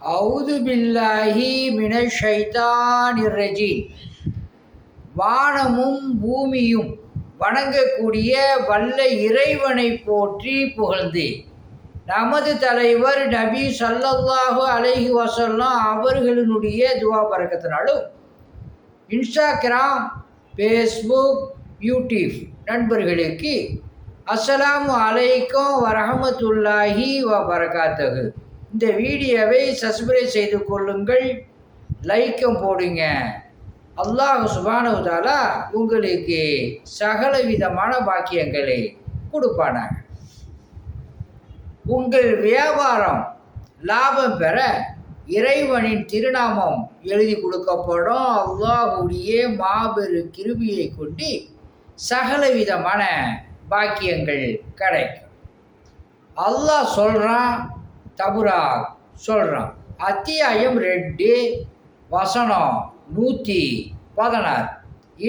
அவுது பில்லாஹி மின வானமும் பூமியும் வணங்கக்கூடிய வல்ல இறைவனை போற்றி புகழ்ந்தேன் நமது தலைவர் நபி சல்லல்லாஹு அலைஹி வசல்லாம் அவர்களினுடைய துவா பறக்கத்தினாலும் இன்ஸ்டாகிராம் ஃபேஸ்புக் யூடியூப் நண்பர்களுக்கு அஸ்ஸலாமு அலைக்கும் வரஹமத்துல்லாஹி வ பரகாத்தகு இந்த வீடியோவை சப்ஸ்கிரைப் செய்து கொள்ளுங்கள். லைக்கம் போடுங்க. அல்லாஹ் சுபானுதாலா உங்களுக்கு சகல விதமான பாக்கியங்களை கொடுப்பானாங்க உங்கள் வியாபாரம் லாபம் பெற இறைவனின் திருநாமம் எழுதி கொடுக்கப்படும். அல்லாஹுடைய மாபெரு கிருபியை கொண்டு சகல விதமான பாக்கியங்கள் கிடைக்கும். அல்லாஹ் சொல்கிறான் தபுரா சொல்கிறான் அத்தியாயம் ரெண்டு வசனம் நூற்றி பதினாறு.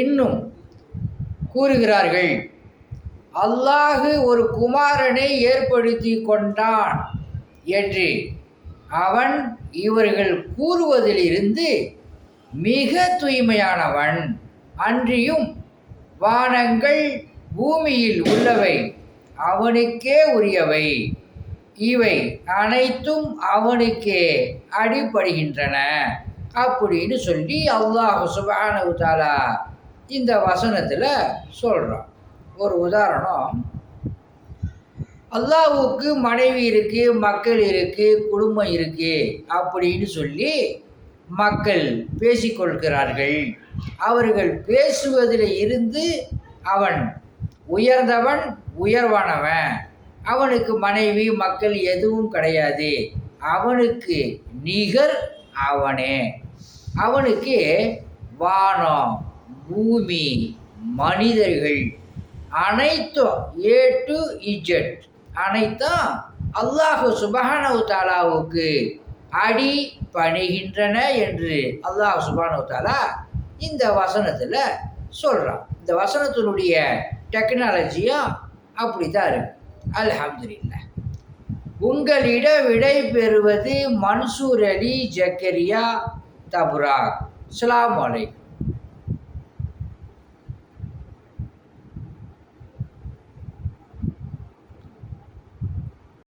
இன்னும் கூறுகிறார்கள் அல்லாஹு ஒரு குமாரனை ஏற்படுத்தி கொண்டான் என்று. அவன் இவர்கள் கூறுவதிலிருந்து மிக தூய்மையானவன் அன்றியும் வானங்கள் பூமியில் உள்ளவை அவனுக்கே உரியவை. இவை அனைத்தும் அவனுக்கே அடிபடுகின்றன. அப்படின்னு சொல்லி அல்லாஹ் சுபானு தாலா இந்த வசனத்தில் சொல்கிறான் ஒரு உதாரணம் அல்லாஹுக்கு மனைவி இருக்குது மக்கள் இருக்குது குடும்பம் இருக்குது அப்படின்னு சொல்லி மக்கள் பேசிக்கொள்கிறார்கள். அவர்கள் பேசுவதில் இருந்து அவன் உயர்ந்தவன் உயர்வானவன். அவனுக்கு மனைவி மக்கள் எதுவும் கிடையாது. அவனுக்கு நிகர் அவனே. அவனுக்கு வானம் பூமி மனிதர்கள் அனைத்தும் ஏ டு இஜெட் அனைத்தும் அல்லாஹு சுபஹானவு தாலாவுக்கு அடி பணிகின்றன என்று அல்லாஹ் சுபானவு தாலா இந்த வசனத்தில் சொல்கிறான் இந்த வசனத்தினுடைய டெக்னாலஜியும் அப்படி தான் இருக்கு. அல்ஹம்துலில்லா உங்களிட விடை பெறுவது மன்சூர் அலி ஜக்கரியா தபுரா. அஸ்ஸலாமு அலைக்கும்.